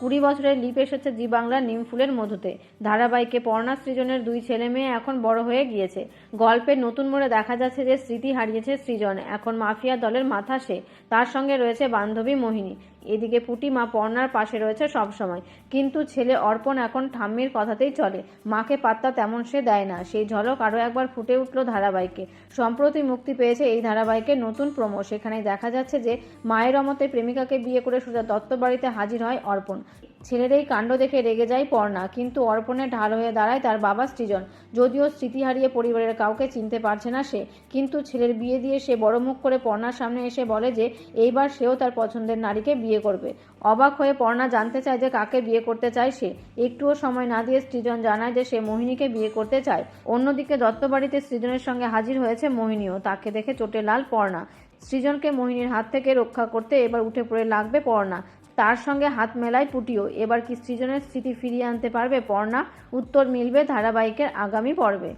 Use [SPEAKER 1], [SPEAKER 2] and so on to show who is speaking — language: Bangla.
[SPEAKER 1] কুড়ি বছরের লিপ এসেছে জি বাংলার নিমফুলের মধুতে। ধারাবাহিকে পর্ণা সৃজনের দুই ছেলে মেয়ে এখন বড় হয়ে গিয়েছে। গল্পের নতুন মোড়ে দেখা যাচ্ছে যে স্মৃতি হারিয়েছে সৃজন। এখন মাফিয়া দলের মাথা সে। তার সঙ্গে রয়েছে বান্ধবী মোহিনী। এদিকে পুটিমা পর্ণার পাশে রয়েছে সবসময়। কিন্তু ছেলে অর্পণ এখন ঠাম্মির কথাতেই চলে। মাকে পাত্তা তেমন সে দেয় না। সেই ঝলক আরও একবার ফুটে উঠল ধারাবাহিকে। সম্প্রতি মুক্তি পেয়েছে এই ধারাবাহিকের নতুন প্রমো। সেখানে দেখা যাচ্ছে যে মায়ের অমতে প্রেমিকাকে বিয়ে করে সোজা দত্ত বাড়িতে হাজির হয় অর্পণ। ছেলের এই কাণ্ড দেখে রেগে যায় পর্ণা, কিন্তু অর্পণে ঢাল হয়ে দাঁড়ায় তার বাবা সৃজন। যদিও স্মৃতি হারিয়ে পরিবারের কাউকে চিনতে পারছে না সে, কিন্তু ছেলের বিয়ে দিয়ে সে বড় মুখ করে পর্ণার সামনে এসে বলে যে, এইবার সেও তার পছন্দের নারীকে বিয়ে করবে। অবাক হয়ে পর্ণা জানতে চায় যে কাকে বিয়ে করতে চায় সে। একটুও সময় না দিয়ে সৃজন জানায় যে সে মোহিনীকে বিয়ে করতে চায়। অন্যদিকে দত্তবাড়িতে সৃজনের সঙ্গে হাজির হয়েছে মোহিনীও, তাকে দেখে চোটে লাল পর্ণা। সৃজনকে মোহিনীর হাত থেকে রক্ষা করতে এবার উঠে পড়ে লাগবে পর্ণা। তার সঙ্গে হাত মেলায় পুটিও এবার কি সৃজনের স্মৃতি ফিরিয়ে আনতে পারবে পর্ণা? উত্তর মিলবে ধারাবাহিকের আগামী পর্বে।